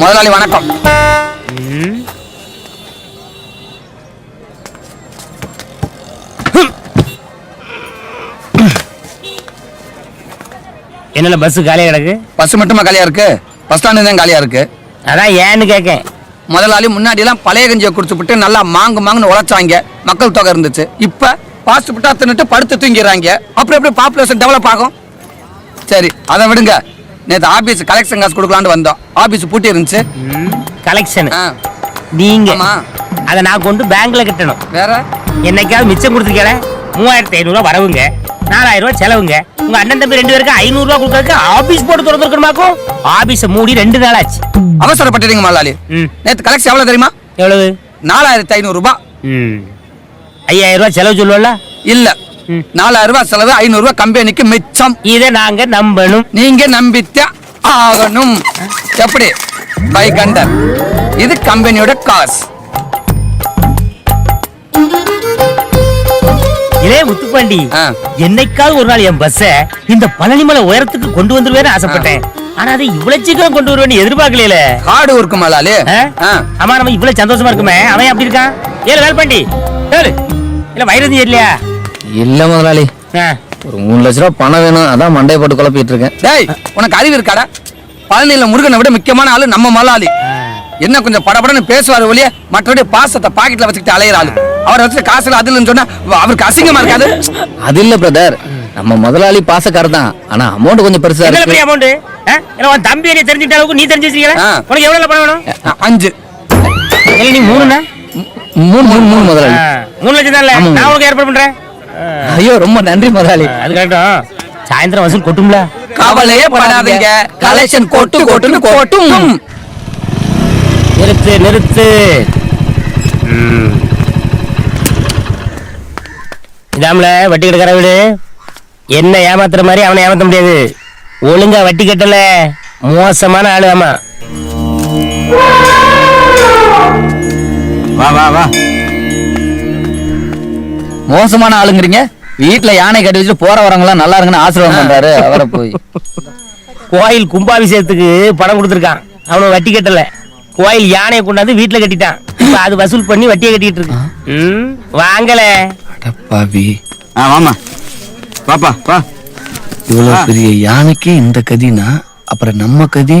முதலாளி வணக்கம். என்னல பஸ் காலியா கிடக்கு? பஸ் மட்டுமா காலியா இருக்கு? பஸ் ஸ்டாண்டு தான் காலியா இருக்கு. அதான் ஏன்னு கேட்கேன் முதலாளி முன்னாடி எல்லாம் பழைய கஞ்சியை குடிச்சுப்புட்டு நல்லா மாங்கு மாங்குன்னு உழைச்சாங்க. மக்கள் தொகை இருந்துச்சு. இப்ப பாஸ்ட் புட்டா தின்னுட்டு படுத்து தூங்கிறாங்க அப்புறம் எப்படி பாப்புலேஷன் டெவலப் ஆகும்? சரி அதை விடுங்க. நேற்று ஆபீஸ் கலெக்ஷன் காசு கொடுக்கலான்னு வந்தோம். ஆபீஸ் பூட்டி இருந்துச்சு. கலெக்ஷன் நீங்க. அதை நான் கொண்டு பேங்க்ல கட்டணும். வேற? என்னைக்காவது மிச்சம் கொடுத்துருக்கல மூவாயிரத்தி ஐநூறுரூவா வரவுங்க நாலாயிரம் ரூபாய் செலவுங்க. உங்க அண்ணன் தம்பி ரெண்டு பேருக்கு ஐநூறு ரூபாய் கொடுக்கறதுக்கு ஆபீஸ் போட்டு திறந்துருக்கணுமாக்கும் ஆபீஸை மூடி ரெண்டு நாள் ஆச்சு. அவசரப்பட்டுறீங்க முதலாளி. நேற்று கலெக்ஷன் எவ்வளவு தெரியுமா? எவ்வளவு? நாலாயிரத்தி ஐநூறு ரூபாய் ஐயாயிரம் ரூபாய் செலவு சொல்லுவல இல்ல. நாலாயிரம் ரூபாய் செலவு ஐநூறு ரூபாய் கம்பெனிக்கு மிச்சம். இதை நாங்க நம்பணும். நீங்க நம்பித்த ஆகணும். எப்படி? பை கண்டர். இது கம்பெனியோட காசு. இதே முத்துப்பாண்டி. என்னைக்காவது ஒரு நாள் என் பஸ்ஸ இந்த பழனிமலை உயரத்துக்கு கொண்டு வந்துருவேன்னு ஆசைப்பட்டேன். ஆனா அதை இவ்வளவு சீக்கிரம் கொண்டு வருவேன்னு எதிர்பார்க்கல காடு இருக்கு மலாலி. ஆமா நம்ம இவ்வளவு சந்தோஷமா இருக்குமே. அவன் அப்படி இருக்கான்? ஏழு வேலை பண்ணி ஏழு இல்ல வைரதி இல்லையா? இல்ல முதலாளி. ஒரு மூணு லட்ச ரூபா பணம் வேணும். அதான் மண்டையை போட்டு குழப்பிட்டு இருக்கேன். டேய் உனக்கு அறிவு இருக்காடா? பழனியில முருகனை விட முக்கியமான ஆளு நம்ம மலாலி என்ன கொஞ்சம் படபடன்னு பேசுவாரு ஒழிய மற்றபடி பாசத்தை பாக்கெட்ல வச்சுக்கிட்டு அலையிற ஆளு. அவரை வச்சு காசுல அது இல்லைன்னு சொன்னா அவருக்கு அசிங்கமா இருக்காது? அது இல்ல பிரதர் நம்ம முதலாளி பாசக்காரர் தான். ஆனா அமௌண்ட் கொஞ்சம் பெருசா இருக்கு. பெரிய அமௌண்ட் உன் தம்பி நீ தெரிஞ்சுக்கிட்ட அளவுக்கு நீ தெரிஞ்சு வச்சிருக்கல ஆ. உனக்கு எவ்வளவு பணம் வேணும்? அஞ்சு. இல்ல நீ மூணுண்ணா? மூணு மூணு மூணு முதலாளி. மூணு லட்சம் தான். நான் உனக்கு ஏற்பாடு பண்றேன். ஐயோ ரொம்ப நன்றி முதலாளி. அது கரெக்டும் சாயந்தரம் வசூல் கொட்டும்ல? கவலையே படாதீங்க. கலெக்ஷன் கொட்டு கொட்டுன்னு கொட்டும். நிறுத்து நிறுத்து. இதாம்ல வட்டி கட்டுக்கிற வீடு. என்ன ஏமாத்துற மாதிரி அவனை ஏமாத்த முடியாது. ஒழுங்கா வட்டி கட்டல. மோசமான ஆளு ஆமா வா வா வா. மோசமான ஆளுங்கிறீங்க. வீட்டுல யானை கட்டி வச்சுட்டு போற வரவங்க நல்லா இருக்குன்னு ஆசீர்வாதம் பண்றாரு. அவரை போய். கோயில் கும்பாபிஷேகத்துக்கு பணம் கொடுத்துருக்கான். அவனுக்கு வட்டி கட்டல. கோயில் யானையை கொண்டாந்து வீட்டுல கட்டிட்டான். இப்ப அது வசூல் பண்ணி வட்டியை கட்டிட்டு இருக்கு. ம், வாங்கல. அடப்பாவி ஆ வாமா பாப்பா வா. இவ்வளவு பெரிய யானைக்கு இந்த கதினா அப்புறம் நம்ம கதி?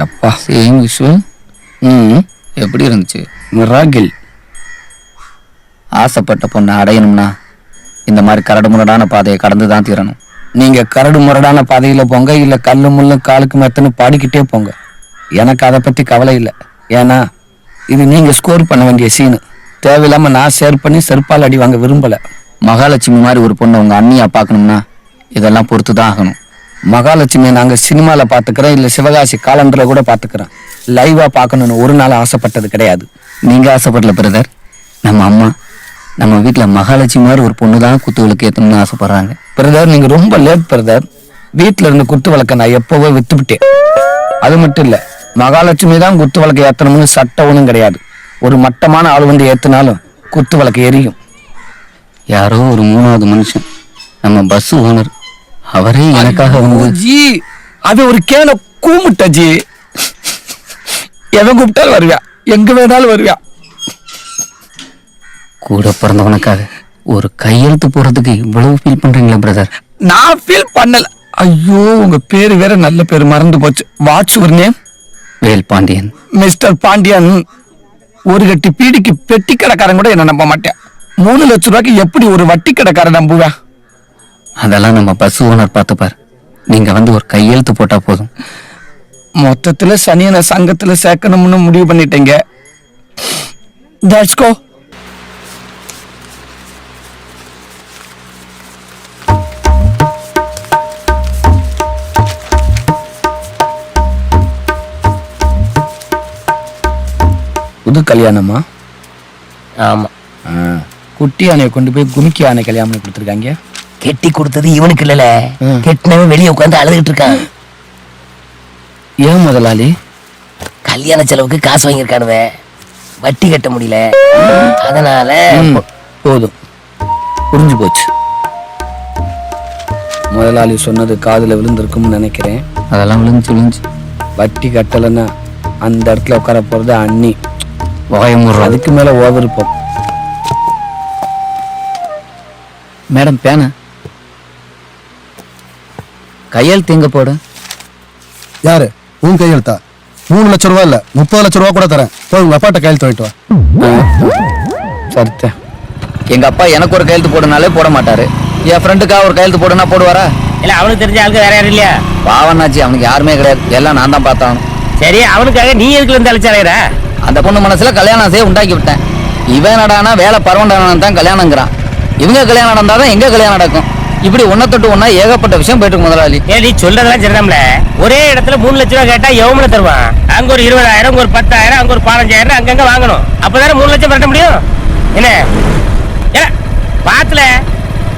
அப்பா சேம் விஷயம் ம். எப்படி இருந்துச்சு? மிராகில் ஆசைப்பட்ட பொண்ணை அடையணும்னா இந்த மாதிரி கரடு முரடான பாதையை கடந்து தான் தீரணும். நீங்க கரடு முரடான பாதையில் போங்க இல்ல கல்லு முள்ளு காலுக்கு மெத்தன்னு பாடிக்கிட்டே போங்க. எனக்கு அதை பத்தி கவலை இல்லை. ஏன்னா இது நீங்க ஸ்கோர் பண்ண வேண்டிய சீனு தேவையில்லாம நான் ஷேர் பண்ணி செருப்பால் அடி வாங்க விரும்பல. மகாலட்சுமி மாதிரி ஒரு பொண்ணு உங்க அண்ணியா பார்க்கணும்னா இதெல்லாம் பொறுத்து தான் ஆகணும். மகாலட்சுமியை நாங்கள் சினிமாவில் பார்த்துக்கிறோம் இல்லை சிவகாசி காலண்டரில் கூட பார்த்துக்கிறோம். லைவாக பார்க்கணுன்னு ஒரு நாள் ஆசைப்பட்டது கிடையாது. நீங்கள் ஆசைப்படல பிரதர் நம்ம அம்மா நம்ம வீட்ல மகாலட்சுமி மாதிரி ஒரு பொண்ணு தான் குத்து விளக்கு ஏத்தணும்னு ஆசைப்படுறாங்க. பிரதர் நீங்க ரொம்ப லேட் பிரதர். வீட்ல இருந்து குத்து விளக்க நான் எப்போவோ வித்துவிட்டேன் அது மட்டும் இல்ல மகாலட்சுமி தான் குத்து விளக்கு ஏற்றணும்னு சட்டம் ஒண்ணும் கிடையாது. ஒரு மட்டமான ஆள் வந்து ஏத்துனாலும் குத்து விளக்கு எரியும். யாரோ ஒரு மூணாவது மனுஷன் நம்ம பஸ் ஓனர் அவரே எனக்காக வந்து ஜி அது ஒரு கேன கூமுட்ட ஜி. எவன் கூப்பிட்டாலும் வருவியா எங்க வேணாலும் வருவியா கூட பிறந்தவனுக்காக ஒரு கையெழுத்து போறதுக்கு இவ்வளவு ஃபீல் பண்றீங்களா பிரதர் நான் ஃபீல் பண்ணல. ஐயோ உங்க பேரு வேற நல்ல பேரு மறந்து போச்சு. வாட்ஸ் ஒரு நேம் வேல் பாண்டியன். மிஸ்டர் பாண்டியன் ஒரு கட்டி பீடிக்கு பெட்டி கடைக்காரன் கூட என்ன நம்ப மாட்டேன். மூணு லட்சம் ரூபாய்க்கு எப்படி ஒரு வட்டி கடைக்காரன் நம்புவேன்? அதெல்லாம் நம்ம பஸ் ஓனர் பார்த்துப்பார் நீங்க வந்து ஒரு கையெழுத்து போட்டா போதும். மொத்தத்துல சனியனை சங்கத்துல சேர்க்கணும்னு முடிவு பண்ணிட்டீங்க. Let's go. கல்யாணமா? ஆமா. ஆ, குட்டி யானையை கொண்டு போய் குமிக்கி யானை கல்யாணம் பண்ணி கொடுத்துருக்காங்க. கெட்டி கொடுத்தது இவனுக்கு இல்லல. கெட்டினவன் வெளியே உட்காந்து அழுதுட்டு இருக்கான். ஏன் முதலாளி? கல்யாண செலவுக்கு காசு வாங்கியிருக்கானுவ. வட்டி கட்ட முடியல. அதனால போதும். புரிஞ்சு போச்சு. முதலாளி சொன்னது காதுல விழுந்திருக்கும்னு நினைக்கிறேன். அதெல்லாம் விழுந்து விழுந்து வட்டி கட்டலைன்னா அந்த இடத்துல உட்கார போறது அண்ணி. வாயமுடுறோம் அதுக்கு மேல ஓவிருப்போம் மேடம் பேன. கையெழுத்து எங்க போட? யாரு? உன் கையெழுத்தா? மூணு லட்ச ரூபா இல்ல முப்பது லட்ச ரூபா கூட தரேன். போய் உங்க அப்பாட்ட கையெழுத்து வாங்கிட்டு வா. சரித்த. எங்க அப்பா எனக்கு ஒரு கையெழுத்து போடுனாலே போட மாட்டாரு. என் ஃப்ரெண்டுக்காக ஒரு கையெழுத்து போடுனா போடுவாரா? இல்ல அவனுக்கு தெரிஞ்ச ஆளுக்கு வேற யாரும் இல்லையா? பாவனாச்சி அவனுக்கு யாருமே கிடையாது. எல்லாம் நான் தான் பார்த்தாகணும். சரி அவனுக்காக நீ எதுக்குல இருந்து அழைச்சாலேரா அந்த பொண்ணு மனசுல கல்யாணம் செய்ய உண்டாக்கி விட்டேன். இவன் நடானா வேலை பரவண்டான தான் கல்யாணங்கிறான். இவங்க கல்யாணம் நடந்தாதான் எங்க கல்யாணம் நடக்கும்? இப்படி ஒன்ன தொட்டு ஒன்னா ஏகப்பட்ட விஷயம் போயிட்டு முதலாளி. ஏ நீ சொல்றதெல்லாம் சரிதான்ல. ஒரே இடத்துல மூணு லட்ச ரூபா கேட்டா எவ்வளவு தருவான். அங்க ஒரு இருபதாயிரம் அங்க ஒரு பத்தாயிரம் அங்க ஒரு பதினஞ்சாயிரம் அங்கங்க வாங்கணும். அப்பதானே மூணு லட்சம் கட்ட முடியும்? என்ன? ஏ, பாத்துல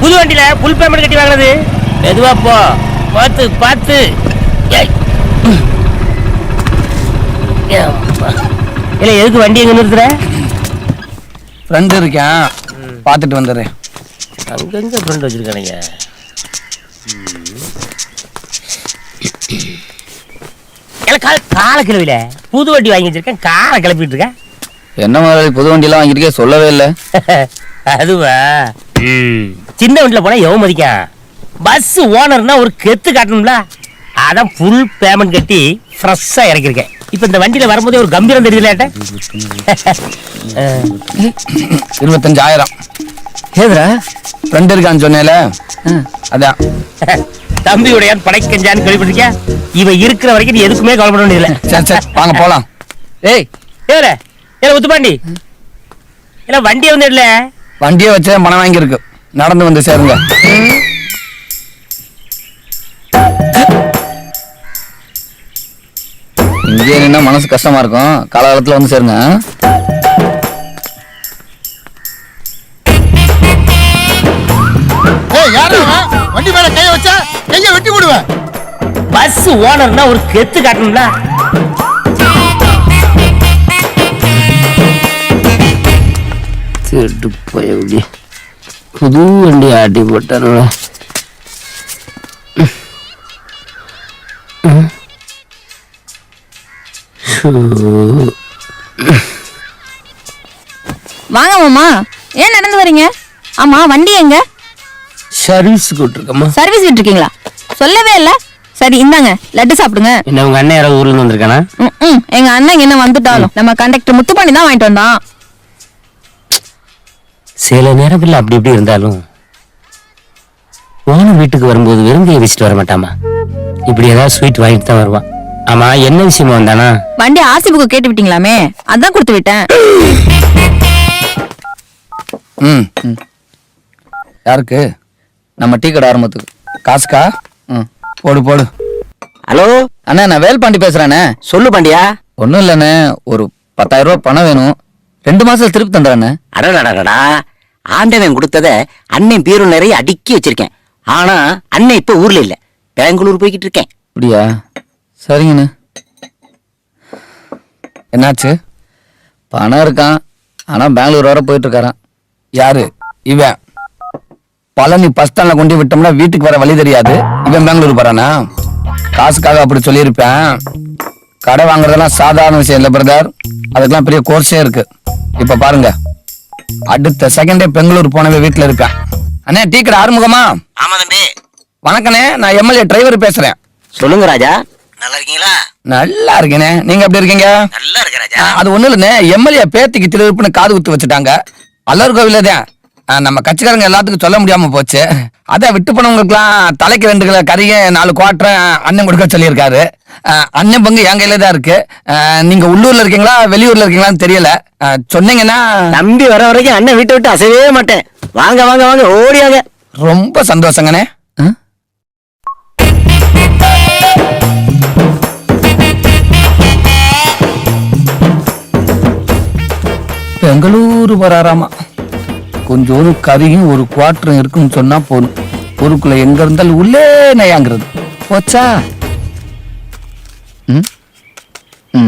புது வண்டியில புல் பேமெண்ட் கட்டி வாங்கினது எதுவா போ. பார்த்து பார்த்து. ஏய். இல்ல எதுக்கு வண்டி எங்க நிறுத்துற? ஃப்ரெண்டு இருக்கேன். பார்த்துட்டு வந்துடுறேன். அங்கங்க ஃப்ரெண்ட் வச்சிருக்கானுங்க. கால- கிளவில. புது வண்டி வாங்கி வச்சிருக்கேன். காலை கிளப்பிட்டு இருக்கேன். என்ன முதலாளி புது வண்டியெல்லாம் வாங்கியிருக்கே சொல்லவே இல்லை. அதுவா? சின்ன வண்டியில போனா எவன் மதிக்கான்? பஸ் ஓனர்னா ஒரு கெத்து காட்டணும்ல. அதான் ஃபுல் பேமெண்ட் கட்டி ஃப்ரெஷ்ஷா இறக்கிருக்கேன் இப்போ இந்த வண்டியில வரும்போதே ஒரு கம்பீரம் தெரியல இருபத்தஞ்சாயிரம். ஏதுரா ஃப்ரெண்டு இருக்கான்னு சொன்னேல. அதான் தம்பியுடைய படைக்கஞ்சான்னு கேள்விப்பட்டிருக்கியா? இவன் இருக்கிற வரைக்கும் நீ எதுக்குமே கவலைப்பட வேண்டியதில்லை. சரி சரி வாங்க போலாம். ஏய் ஏல ஏல உத்துப்பாண்டி இல்ல வண்டி வந்து இல்ல வண்டியை வச்சே பணம் வாங்கியிருக்கு. நடந்து வந்து சேருங்க. மனசு கஷ்டமா இருக்கும். காலகாலத்துல வந்து சேருங்க? வண்டி மேல கைய வச்சா கைய வெட்டி விடுவேன் பஸ் ஓனர்னா ஒரு கெத்து காட்டணும்ல. திருட்டு போய் எப்படி? புது வண்டி ஆட்டி போட்டானுல வாங்க மாமா. ஏன் நடந்து வரீங்க? ஆமா வண்டி எங்க? சர்வீஸ் கூட்டிருக்கம்மா சர்வீஸ் விட்டுருக்கீங்களா? சொல்லவே இல்ல. சரி இந்தாங்க. லட்டு சாப்பிடுங்க. என்ன உங்க அண்ணன் யாராவது ஊர்ல இருந்து வந்திருக்கானா? ம், எங்க அண்ணன் என்ன வந்துட்டாலும் நம்ம கண்டக்டர் முத்துப்பாண்டி தான் வாங்கிட்டு வந்தான். சில நேரங்கள்ல அப்படி இப்படி இருந்தாலும் ஓனர் வீட்டுக்கு வரும்போது விரும்பிய வச்சுட்டு வர மாட்டாமா இப்படி ஏதாவது ஸ்வீட் வாங்கிட்டு தான் வருவான். ஆமா என்ன விஷயமா வந்தானா? வண்டி ஆர்சி புக்கு கேட்டு விட்டீங்களாமே? அதான் கொடுத்து விட்டேன். ம் ம். யாருக்கு? நம்ம டீ கடை ஆரம்பத்துக்கு. காசுக்கா? ம். போடு போடு. ஹலோ? அண்ணா நான் வேல்பாண்டி பேசுறேண்ணே. சொல்லு பாண்டியா. ஒன்றும் இல்லைண்ணே ஒரு பத்தாயிரம் ரூபாய் பணம் வேணும். ரெண்டு மாசத்துல திருப்பி தந்துடுறேண்ணே. அடடடடா ஆண்டவன் கொடுத்தத அண்ணன் பீரோ நிறைய அடுக்கி வச்சிருக்கேன். ஆனா அண்ணன் இப்ப ஊர்ல இல்ல. பெங்களூர் போய்கிட்டு இருக்கேன். அப்படியா? சரிங்கண்ணே. என்னாச்சு? பணம் இருக்கான். ஆனா பெங்களூர் வர போயிட்டு இருக்காரான் யாரு? இவன். பழனி பஸ் ஸ்டாண்ட்ல கொண்டு விட்டோம்னா வீட்டுக்கு வர வழி தெரியாது. இவன் பெங்களூர் போறானா? காசுக்காக அப்படி சொல்லியிருப்பேன். கடை வாங்குறதெல்லாம் சாதாரண விஷயம் இல்லை பிரதர் அதுக்கெல்லாம் பெரிய கோர்ஸே இருக்கு. இப்ப பாருங்க. அடுத்த செகண்டே பெங்களூர் போனவே வீட்டுல இருக்கான். அண்ணே டீ கடை ஆறுமுகமா? ஆமா தம்பி. வணக்கண்ணே. நான் எம்எல்ஏ டிரைவர் பேசுறேன். சொல்லுங்க ராஜா. நல்லா இருக்கீங்களா நல்லா இருக்கேனே நீங்க எப்படி இருக்கீங்க? நல்லா இருக்க ராஜா. ஆ, அது ஒண்ணு இல்லைண்ணே. எம்எல்ஏ பேத்திக்கு திருவிப்புன்னு காது குத்து வச்சுட்டாங்க. அல்லர் கோவில தான். அஹ், நம்ம கட்சிக்காரங்க எல்லாத்துக்கும் சொல்ல முடியாம போச்சு. அதான் விட்டு போனவங்களுக்குலாம் தலைக்கு ரெண்டு கிலோ கறியும் நாலு குவாட்டர் அண்ணன் கொடுக்க சொல்லியிருக்காரு. அண்ணன் பங்கு என் கையில தான் இருக்கு. நீங்க உள்ளூர்ல இருக்கீங்களா வெளியூர்ல இருக்கீங்களான்னு தெரியல. சொன்னீங்கன்னா தம்பி வர வரைக்கும் அண்ணன் வீட்டை விட்டு அசையவே மாட்டேன். வாங்க வாங்க வாங்க ஓடியாங்க ரொம்ப சந்தோஷங்கண்ணே. கொண்டு வராராமா கொஞ்சோண்டு கறியும் ஒரு குவாட்டரும் இருக்குன்னு சொன்னா போதும். ஊருக்குள்ள எங்க இருந்தாலும் உள்ளே நயாங்கிறது. போச்சா?